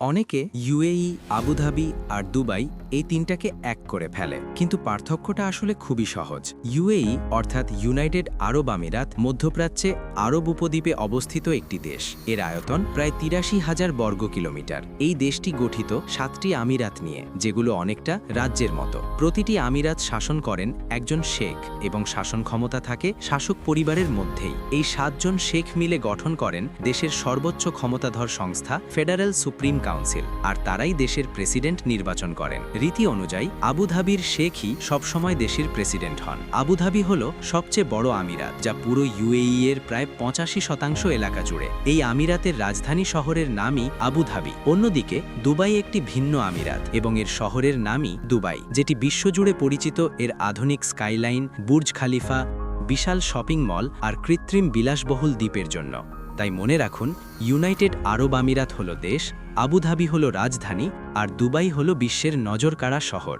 অনেকে UAE, Abu Dhabi আর Dubai এই তিনটাকে এক করে ফেলে। কিন্তু পার্থক্যটা আসলে খুবই সহজ। ইউএই, অর্থাৎ ইউনাইটেড আরব আমিরাত, মধ্যপ্রাচ্যে আরব উপদ্বীপে অবস্থিত একটি দেশ। এর আয়তন প্রায় তিরাশি হাজার বর্গ কিলোমিটার। এই দেশটি গঠিত সাতটি আমিরাত নিয়ে, যেগুলো অনেকটা রাজ্যের মতো। প্রতিটি আমিরাত শাসন করেন একজন শেখ এবং শাসন ক্ষমতা থাকে শাসক পরিবারের মধ্যেই। এই সাতজন শেখ মিলে গঠন করেন দেশের সর্বোচ্চ ক্ষমতাধর সংস্থা ফেডারেল সুপ্রিম কাউন্সিল, আর তারাই দেশের প্রেসিডেন্ট নির্বাচন করেন। রীতি অনুযায়ী আবুধাবির শেখই সবসময় দেশের প্রেসিডেন্ট হন। আবুধাবি হল সবচেয়ে বড় আমিরাত, যা পুরো ইউএই এর প্রায় পঁচাশি শতাংশ এলাকা জুড়ে। এই আমিরাতের রাজধানী শহরের নামই আবুধাবি অন্যদিকে, দুবাই একটি ভিন্ন আমিরাত এবং এর শহরের নামই দুবাই, যেটি বিশ্বজুড়ে পরিচিত এর আধুনিক স্কাইলাইন, বুর্জ খালিফা, বিশাল শপিং মল আর কৃত্রিম বিলাসবহুল দ্বীপের জন্য। তাই মনে রাখুন, ইউনাইটেড আরব আমিরাত হল দেশ আবুধাবি হল রাজধানী, আর দুবাই হল বিশ্বের নজরকাড়া শহর।